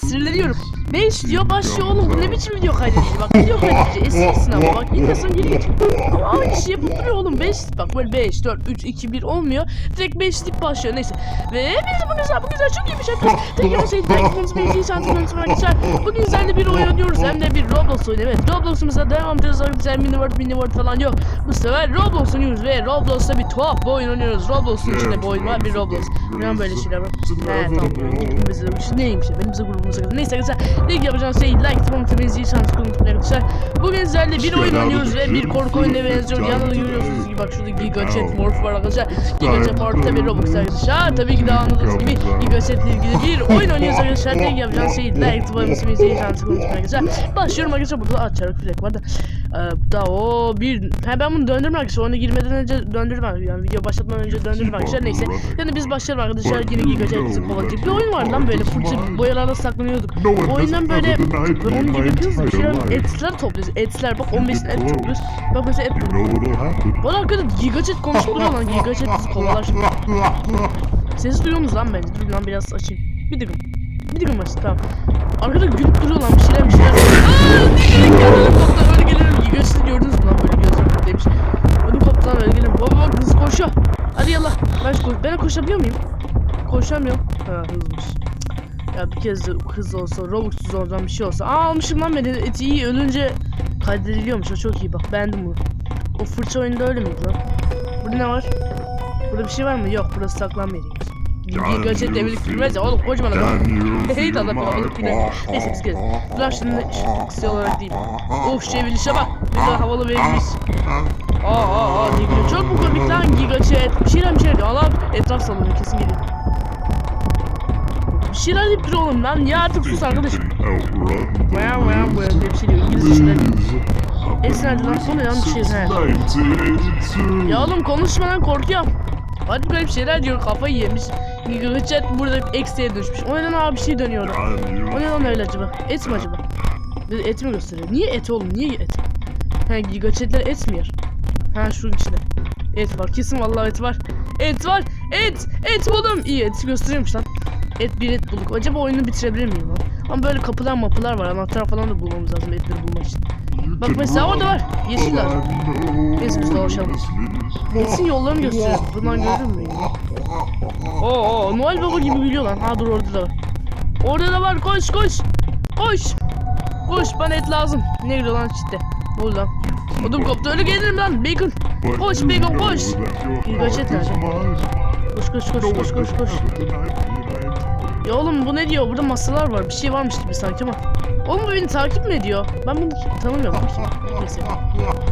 Sinirleniyorum. 5 diyor başlıyor oğlum bu ne biçim video kaydedici bak video kaydedici eskisin ama bak intasın geri geç. Ama şey yapıp duruyor oğlum 5 bak böyle 5 4 3 2 1 olmuyor. Direkt 5 deyip başlıyor neyse. Ve biz bu güzel bu güzel çok iyiymiş arkadaşlar. Tek yana şey Titans Meclis Şansımın arkadaşlar. Bugün sizlerle bir oyun oynuyoruz hem de bir Roblox oyunu evet. Roblox'umuza devam ediyoruz arkadaşlar mini world mini world falan yok. Bu sefer Roblox oynuyoruz ve Roblox'ta bir tuhaf bir oyun oynuyoruz. Roblox'un içinde bir oyun var bir Roblox. Neden böyle şeyler var? He tamam. Gittiğimizde neymiş efendim bize grubumuza kadar. Neyse arkadaşlar ilk yapacağımız şey like tıklamayı şans unutmayın arkadaşlar. Bugün sizlerle bir oyun oynuyoruz ve bir korku oyununa benziyor. Yanında görüyorsunuz gibi bak şurada Giga Chat Morph var arkadaşlar. Giga Chat Morph tabi Roblox arkadaşlar. Tabii ki de anladığınız gibi Giga Chat ile ilgili bir oyun oynuyoruz arkadaşlar. Tek yapacağımız şey like tıklamayı şans unutmayın arkadaşlar. Başlıyorum arkadaşlar burada açarak flag var da. Ee, da o bir ha ben bunu döndürme arkadaşlar. Ona girmeden önce döndürme yani video başlatmadan önce döndürme arkadaşlar. Neyse. Yani biz başlayalım arkadaşlar. Yine Giga Chat kovalayacak. Bir oyun var lan böyle fırça boyalarda saklanıyorduk. Bu oyundan böyle onun gibi yapıyoruz. da Şöyle etler topluyoruz. Etler bak 15 et topluyoruz. Bak mesela et Bana hakikaten Giga Chat konuşup duruyor lan. Giga Chat bizi kovalar şimdi. Sesi duyuyorsunuz lan bence. Dur lan biraz açayım. Bir dakika. Bir dakika başla tamam. Arkada gülüp duruyor lan bir şeyler bir şeyler. Aaa! Dikkat et helikopter öyle gelirim. Giga Chat'i gördünüz mü lan böyle gözüm demiş. Lan öyle gelirim. Baba bak hızlı koşuyor. Hadi yallah. Ben, koş ben koşabiliyor muyum? Koşamıyorum. Ha hızmış. Ya bir kez de hızlı olsa, Robux'suz oradan bir şey olsa. Aa almışım lan beni. Eti iyi ölünce kaydediliyormuş. O çok iyi bak. Beğendim bunu. O fırça oyunda öyle miydi lan? Burada ne var? Burada bir şey var mı? Yok burası saklanma yeriymiş. Giga Chat devirlik bilmez ya oğlum kocaman adam. Hey de adam alıp gidelim. Neyse biz gelin. Dur şimdi kısa olarak değil. Of çevirişe bak. Ne kadar havalı verilmiş. Aa aa aa ne gülüyor. Çok mu komik lan Giga Chat. Bir şeyler bir şeyler. Allah'ım etraf sallanıyor kesin geliyor. Deyip duruyor oğlum lan. Ya artık sus arkadaşım. Vaya vaya bu diye bir şey diyor. İngilizce diyor. Esnerde lan sonra yanlış şey. He. Ya oğlum konuşma lan korkuyorum. Hadi garip şeyler diyor kafayı yemiş. Chat burada eksiye düşmüş. O neden abi bir şey dönüyor. O neden öyle acaba? Et mi acaba? Bir et mi gösteriyor? Niye et oğlum? Niye et? He Giga Chat'ler et mi yer? Ha şunun içinde. Et var. Kesin vallahi et var. Et var. Et. Et buldum. İyi et gösteriyormuş lan. Et bir et bulduk. Acaba oyunu bitirebilir miyim lan? Ama böyle kapılar mapılar var. Anahtar falan da bulmamız lazım etleri bulmak için. Bak mesela orada var. Yeşiller. Neyse biz dolaşalım. Kesin yollarını gösteriyor. Bunlar gördün mü? Oo, oo Noel Baba gibi gülüyor lan. Ha dur orada da var. Orada da var. Koş koş. Koş. Koş bana et lazım. Ne geliyor lan işte. Ne oldu lan? Odum koptu öyle gelirim lan. Bacon. Koş bacon koş. Gigaçet nerede? Koş koş koş koş koş koş. Ya oğlum bu ne diyor? Burada masalar var. Bir şey varmış gibi sanki ama. Oğlum bu beni takip mi ediyor? Ben bunu tanımıyorum. Neyse.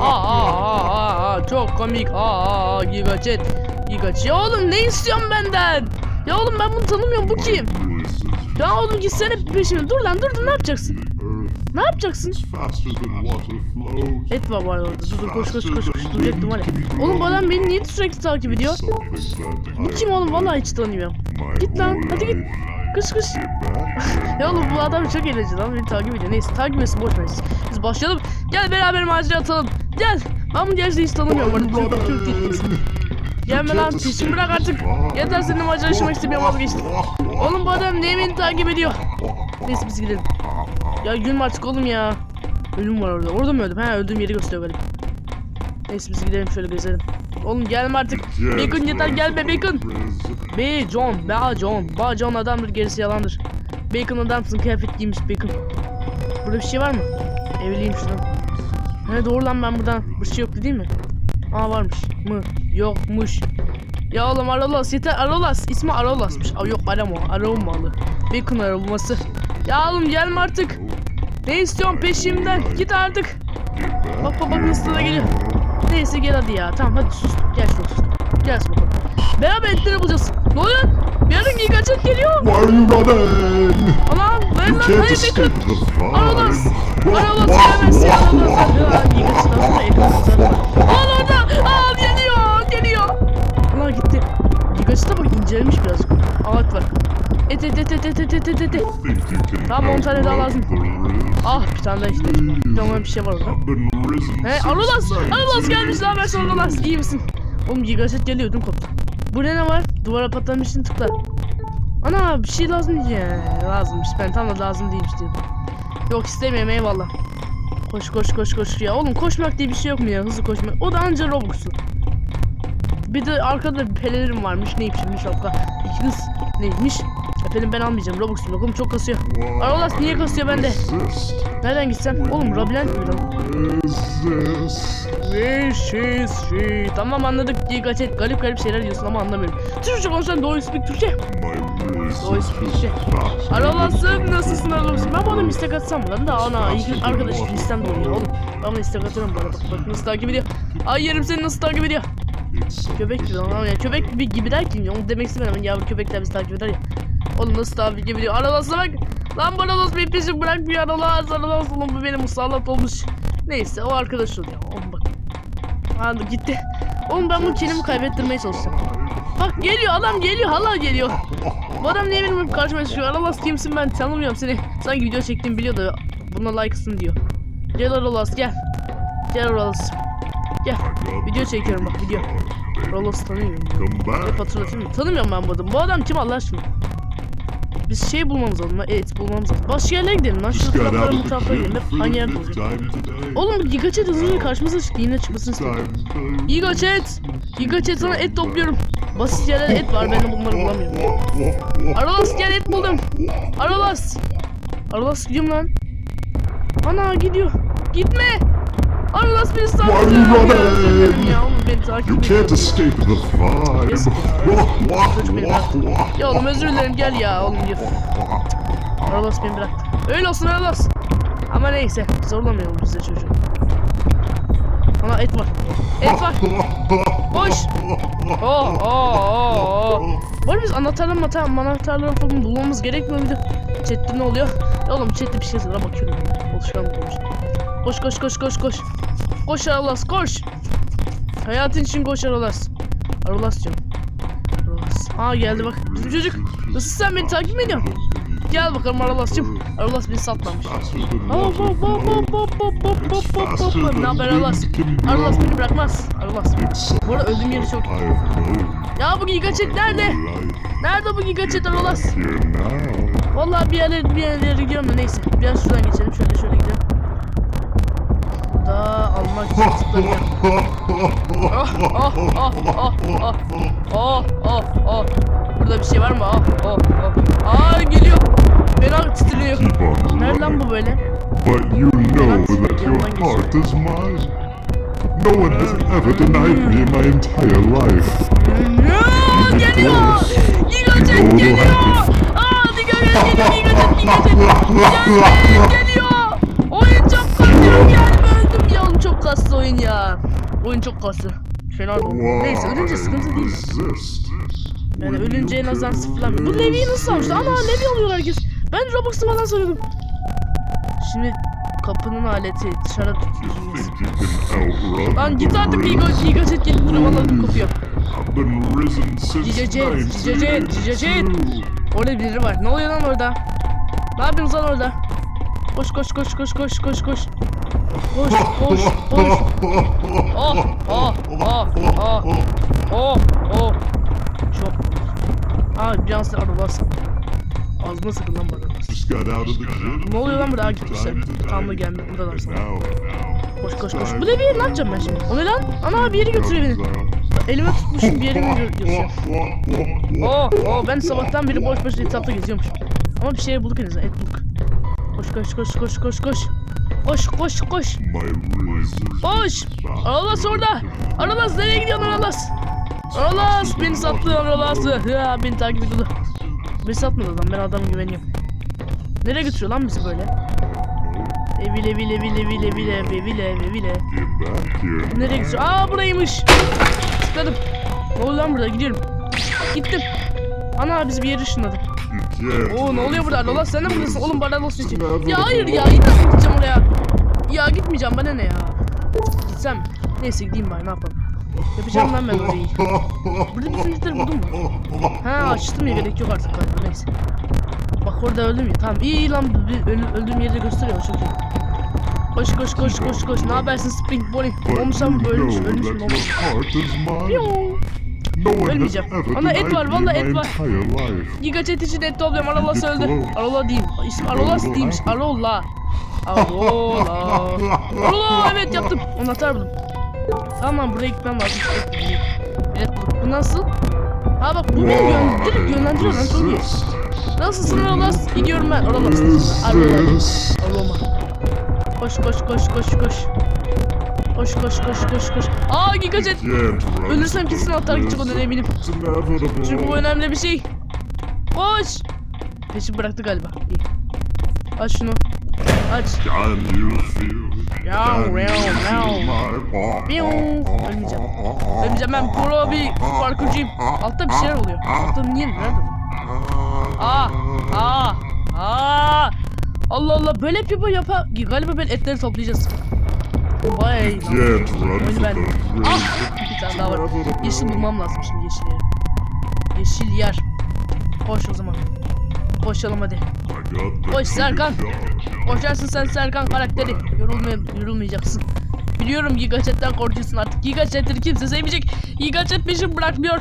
Aa aa aa aa çok komik. Aa aa aa Gigaçet. Gigaçet. Ya oğlum ne istiyorsun benden? Ya oğlum ben bunu tanımıyorum. Bu kim? Ya oğlum gitsene peşime. Dur lan dur dur ne yapacaksın? Ne yapacaksın? Et var bu. Dur dur koş koş koş koş. Duracaktım var ya. Oğlum bu adam beni niye sürekli takip ediyor? Bu kim oğlum? Vallahi hiç tanımıyorum. Git lan hadi git. Kış kış. ya oğlum bu adam çok eğlenceli lan beni takip ediyor. Neyse takip etsin boş ver. Biz başlayalım. Gel beraber macera atalım. Gel. Ben bunu gerçekten hiç tanımıyorum. Türk Türk değil. Neyse. Gelme lan peşimi bırak artık. Yeter seninle macera yaşamak istemiyorum vazgeçtim. Oğlum bu adam niye beni takip ediyor? Neyse biz gidelim. Ya gülme artık oğlum ya. Ölüm var orada. Orada mı öldüm? Ha öldüğüm yeri gösteriyor galiba. Neyse biz gidelim şöyle gezelim. Oğlum gelme artık. Bacon yeter gelme Bacon. Be John, Ba John. Ba John adamdır gerisi yalandır. Bacon adamsın kıyafet giymiş Bacon. Burada bir şey var mı? Evliyim şuradan. He doğru lan ben buradan. Bir şey yok değil mi? Aa varmış mı? Yokmuş. Ya oğlum Arolas yeter Arolas. İsmi Arolas'mış. Aa yok Aramo. Aromalı. Bacon arabası. Ya oğlum gelme artık. Ne istiyorsun peşimden? Git artık. Bak bak bak nasıl da geliyor. Neyse gel hadi ya. Tamam hadi sus. Gel şuraya sus. Gel bakalım. Beraber etleri bulacağız. Ne oluyor? Yarın gigacık geliyor. Why you running? Anam ben lan hani bekle. Aralas. Aralas gelmez ya. Aralas. Gigacık aslında ekranı Lan orada. Aa geliyor. Geliyor. Lan gitti. Gigacık da bak incelmiş biraz. Ağaç var. Et et et et et et et et et. Can Tamam, on tane daha lazım. Ah bir tane daha işte. Bir tane bir şey var orada. He Arolas. Arolas gelmiş 1982. lan ben sonra Arolas. İyi misin? Oğlum gigaset geliyor ödüm koptu. Burada ne var? Duvara patlamışsın tıkla. Ana bir şey lazım diye. Lazımmış. Ben tam da lazım değilmiş dedim. Yok istemiyorum eyvallah. Koş koş koş koş ya. Oğlum koşmak diye bir şey yok mu ya? Hızlı koşmak. O da anca Robux'un. Bir de arkada bir pelerin varmış. Neymiş inşallah. İki kız neymiş? Efendim ben almayacağım. Robux'um yok. Oğlum çok kasıyor. Aralas niye kasıyor bende? Nereden gitsem? Oğlum labirent mi lan? Şey şey şey. Tamam anladık. Dikkat et. Garip garip şeyler diyorsun ama anlamıyorum. Türkçe konuşan doğru speak Türkçe. Resist speak is Türkçe. than nasılsın Aralasın? Ben bana istek atsam lan da ana ki arkadaş Faster listemde oynuyor oğlum. Ben istek atarım bana bak bak nasıl takip ediyor. Ay yerim seni nasıl takip ediyor. Köpek gibi lan ya köpek gibi, gibi derken onu demek istemedim yavru köpekler bizi takip eder ya. Oğlum nasıl takip ediyor. Aralasına bak. Lan bana nasıl bir peşin bırakmıyor Aralas Aralas oğlum bu benim musallat olmuş. Neyse o arkadaş oluyor. Oğlum bak. Anladım gitti. Oğlum ben bu kendimi kaybettirmeye çalışacağım. Bak geliyor adam geliyor hala geliyor. Bu adam niye benim karşıma çıkıyor? Aralas kimsin ben tanımıyorum seni. Sanki video çektiğimi biliyor da buna like'sın diyor. Gel Aralas gel. Gel Aralas. Gel. Video çekiyorum bak video. Aralas tanıyorum. Hep hatırlatayım mı? Tanımıyorum ben bu adamı. Bu adam kim Allah aşkına? Biz şey bulmamız lazım. lan, Et bulmamız lazım. Başka yerlere gidelim lan. Şu the taraflara gidelim. Hep aynı yerde olacak. Oğlum Giga Chat hızlıca karşımıza çıktı. Yine çıkmasını istiyorum. Time to- Giga Chat. Giga Chat sana et topluyorum. Basit yerlerde et var. Ben de bunları bulamıyorum. Aralas gel et buldum. Aralas. Aralas gidiyorum lan. Ana gidiyor. Gitme. Aralas beni takip Why ediyor. you running? You can't escape the vibe. Yes. Wah, wah, wah, wah. Ya oğlum özür dilerim gel ya oğlum gel. Aralas beni bıraktı. Öyle olsun Aralas. Ama neyse zorlamayalım bize çocuğu. Ana et var. Et var. Koş. Oh oh oh oh. Bu arada biz anahtarları mata manahtarları falan bulmamız gerekmiyor muydu? Chat'te ne oluyor? Ya oğlum chat'te bir şey yazıyor bakıyorum. Alışkanlık olmuş. Koş koş koş koş koş. Koş Aralas koş. Hayatın için koş Aralas. Aralas diyorum. Aralas. Aa geldi bak. Bizim çocuk. Nasıl sen beni takip mi ediyorsun? Gel bakalım Aralas'cığım. Aralas beni satmamış. Hop hop hop hop hop hop hop hop hop hop. Ne haber Aralas? Aralas beni bırakmaz. Aralas. Bu arada öldüğüm yeri çok... Ya bu Giga Chat nerede? Nerede bu Giga Chat Aralas? Vallahi bir yerlere bir yerlere gidiyorum da neyse. Biraz şuradan geçelim. Şöyle şöyle gidelim. Da almak için tıklanıyor. Oh oh oh oh oh oh oh oh. Burada bir şey var mı? Oh oh oh. Aa geliyor. Fena titriyor. Nerede lan bu böyle? But you know that your heart is mine. No one has ever denied me in my entire life. Ya, geliyor. Giga Chat geliyor. Aa Giga Chat geliyor. Geldi geliyor. Kastı. Fena. Neyse ölünce sıkıntı değil. Yani ölünce en azından sıfırlanmıyor. Bu Levi'yi nasıl almışlar? Ana Levi alıyor herkes. Ben Robux'u falan sanıyordum. Şimdi kapının aleti dışarı outrun Lan git artık Giga? Giga Chat gelip duruyor. Vallahi kopuyor. Giga Jet, Giga Jet, Giga Jet. 1982. Orada biri var. Ne oluyor lan orada? Ne yapıyorsunuz lan orada? Koş koş koş koş koş koş koş. Koş koş koş. Oh oh oh oh oh oh. Çok. Aa bir an sen arabasın. Ağzına sıkın lan bana. Ne oluyor lan burada? Aa gitmişler. Tam da geldi. Burada da And sana. Koş koş koş. Bu ne bir ne yapacağım ben şimdi? O ne lan? Ana bir yere götürüyor beni. Elime tutmuşum bir yere mi gö- götürüyor? Oh oh ben sabahtan beri boş boş etrafta geziyormuş. Ama bir şey bulduk en azından et bulduk. Koş koş koş koş koş koş. Koş koş koş. Koş. Aralas orada. Aralas nereye gidiyorsun Aralas? Aralas beni sattı Aralas. Ya beni takip ediyordu. Beni satmadı adam ben adama güveniyorum. Nereye götürüyor lan bizi böyle? Evile evile evile evile evile. Get back here. Nereye gidiyor? Aa buraymış. Tıkladım. Ne oluyor lan burada? Gidiyorum. Gittim. Ana bizi bir yere ışınladı. Oo ne oluyor burada? Lola sen de mi buradasın? Oğlum bana nasıl için? Ya hayır ya yine gideceğim oraya? Ya gitmeyeceğim bana ne ya? Gitsem? Neyse gideyim bari ne yapalım. Yapacağım lan ben orayı. Burada bütün yükleri buldun mu? Ha açtım ya gerek yok artık galiba neyse. Bak orada öldüm ya tamam iyi iyi lan bir öl- öldüğüm yeri de gösteriyor çok iyi. Koş koş koş koş koş ne habersin Spring Bonnie? But Olmuşsam you ölmüş ölmüş olmuş? Ölmeyeceğim. Ana et var, my et var. Giga chat için et topluyorum. Arolas öldü. Arola değil. İsmi Arolas değilmiş. Arola. Arola. Arola evet yaptım. Anahtar buldum. Tamam buraya gitmem lazım. Buldum. Bu nasıl? Ha bak bu beni yön, direkt yönlendiriyor lan çok iyi. Nasılsın Arolas? Gidiyorum ben Arolas. Arola. Aroma. Koş koş koş koş koş. Koş koş koş koş koş. Aa Giga chat. Can't run Ölürsem kesin altar gidecek ondan eminim. Çünkü bu önemli bir şey. Koş. Peşi bıraktı galiba. İyi. Aç şunu. Aç. Feel yav. my Yav. Ölmeyeceğim. Ölmeyeceğim ben pro bir parkurcuyum. Altta bir şeyler oluyor. Altta niye? Nerede? Aa. Aa. Aa. Allah Allah böyle bu yapa. Galiba ben etleri toplayacağız. Can't run Öyle from ben. Ah! Bir tane daha var. Yeşil bulmam lazım şimdi yeşil yer. Yeşil yer. Koş o zaman. Koşalım hadi. Koş Serkan. Koşarsın sen Serkan karakteri. Yorulmaya, yorulmayacaksın. Biliyorum Giga Chat'ten korkuyorsun artık. Giga Chat'leri kimse sevmeyecek. Giga Chat peşimi bırakmıyor.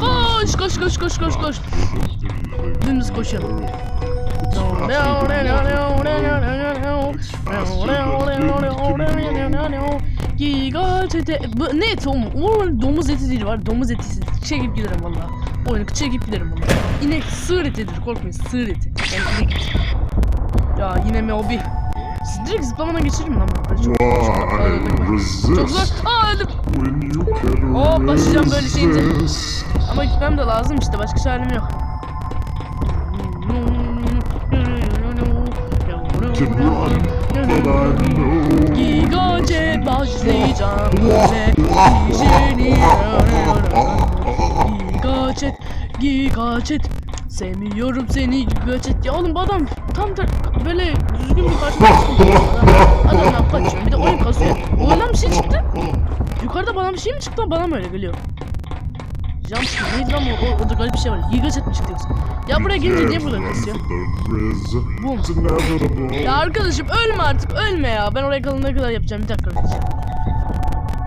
Koş koş koş koş koş koş. Dümdüz koşuyorum. Giga Chat'e... Bu ne eti oğlum? Domuz eti değil var. Domuz eti. Çekip giderim valla. Oyunu çekip giderim valla. İnek sığır etidir korkmayın sığır eti. Yani inek. Ya yine mi o bir? Siz direkt zıplamadan geçiririm lan. Çok, çok, çok zor. Aa öldüm. Oo, başlayacağım böyle şeyince. Ama gitmem de lazım işte başka çarem yok. Can run, but I know. Başlayacağım. Ve işini Giga Jet, Giga Jet Sevmiyorum seni Giga Jet Ya oğlum bu adam tam da böyle düzgün bir çıkıyor. Adam- Adamdan kaçıyor bir de oyun kasıyor. Oyundan bir şey çıktı. Yukarıda bana bir şey mi çıktı? Bana mı öyle geliyor Jumpscare neydi lan o, o, orada garip bir şey var Giga Jet mi çıktı yoksa Ya buraya gelince niye burada kasıyor Boom. It's inevitable. Ya arkadaşım ölme artık ölme ya. Ben oraya kalana kadar yapacağım bir dakika arkadaşlar.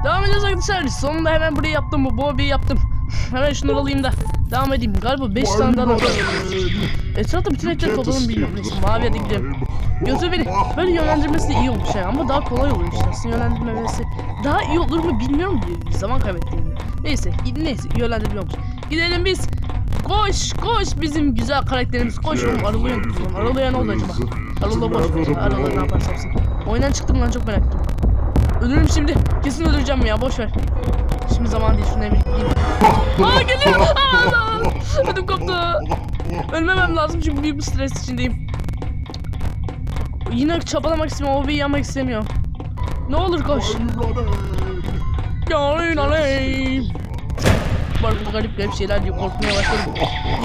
Devam edeceğiz arkadaşlar. Sonunda hemen burayı yaptım bu Bobby'yi yaptım. hemen şunları alayım da devam edeyim. Galiba 5 tane daha var. Etrafta bütün etleri topladım bilmiyorum. Neyse mavi hadi gidelim. Götür beni. Böyle yönlendirmesi de iyi olmuş yani ama daha kolay oluyor işte. Aslında yönlendirmemesi daha iyi olur mu bilmiyorum. Bir zaman kaybettiğimde. Neyse neyse yönlendirmiyormuş. Gidelim biz. Koş koş bizim güzel karakterimiz. Koş oğlum Arulu'ya oğlum Arulu'ya ne oldu acaba? Arulu boş ver. Arulu ne yaparsa yapsın Oyundan çıktım lan çok merak ettim. Ölürüm şimdi. Kesin öleceğim ya boş ver. Şimdi zaman değil şunu emin gideyim Aa geliyor. Aa, aa. Ödüm koptu. Ölmemem lazım çünkü büyük bir stres içindeyim. Yine çabalamak istemiyorum o bir yanmak istemiyorum Ne olur koş. Yarın Bak bu garip garip şeyler diyor korkmaya başladım.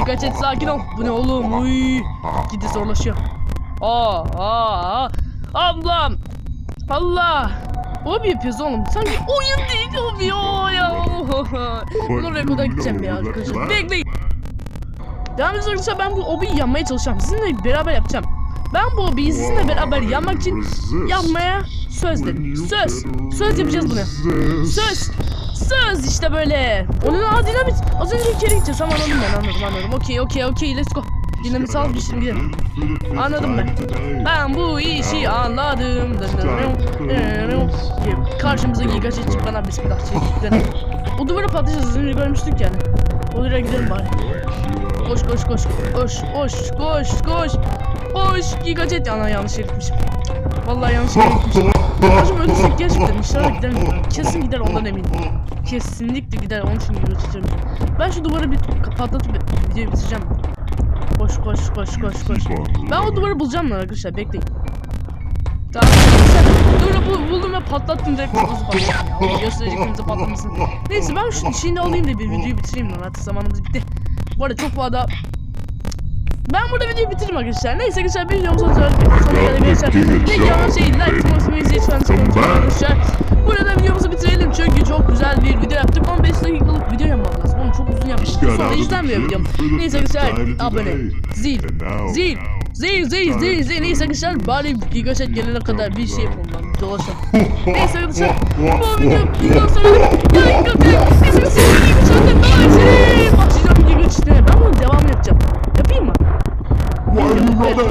Dikkat et sakin ol. Bu ne oğlum? Uy. Gidi zorlaşıyor. Aa, aa, aa. Ablam. Allah. O bir yapıyoruz oğlum. Sanki oyun değil o ya. Oraya kadar gideceğim ya arkadaşlar. Bekleyin. Devam arkadaşlar ben bu obiyi yanmaya çalışacağım. Sizinle beraber yapacağım. Ben bu obiyi sizinle beraber yanmak için yapmaya söz dedim. Söz. Söz yapacağız bunu. Söz. Söz işte böyle. Onun aa dinamit. Az önce içeri gideceğiz. Tamam anladım ben anladım anladım. Okey okey okey let's go. Dinamit al bir gidelim. Anladım ben. Ben bu işi anladım. Karşımıza giga çıktı bana bismillah çektiklerine. O duvara patlayacağız az önce görmüştük yani. Oraya gidelim bari. Koş koş koş koş koş koş koş koş giga jet yana yanlış yere gitmişim. Vallahi yanlış yere gitmişim. Hocam ölürsek gerçekten inşallah gider? Kesin gider ondan eminim. Kesinlikle gider onun için götüreceğim. Ben şu duvarı bir patlatıp videoyu bitireceğim. Koş koş koş koş koş. Ben o duvarı bulacağım lan arkadaşlar bekleyin. Tamam arkadaşlar duvarı bul, buldum ve patlattım direkt kafası patlattım ya. Bize patlamasını. Neyse ben şu işini alayım da bir videoyu bitireyim lan artık zamanımız bitti. Bu arada çok fazla ben burada videoyu bitireyim arkadaşlar. Neyse arkadaşlar bir videomuz sonuna geldik arkadaşlar. Videonun şey like tıklamayı lütfen tıklamayın arkadaşlar. Burada videomuzu bitirelim çünkü çok güzel bir video yaptık. 15 dakikalık video yapmam lazım. Onu çok uzun yapmıştım. Sonra izlenmiyor videom. Neyse arkadaşlar abone. Zil. Zil. Zeyn Zeyn Zeyn Zeyn neyse arkadaşlar bari Giga Chat gelene kadar bir şey yapalım lan dolaşalım. Neyse arkadaşlar bu video bundan sonra like atın. Bizim daha iyi. Başlayacağım Giga Chat'e ben bunu devam yapacağım. Why are you running?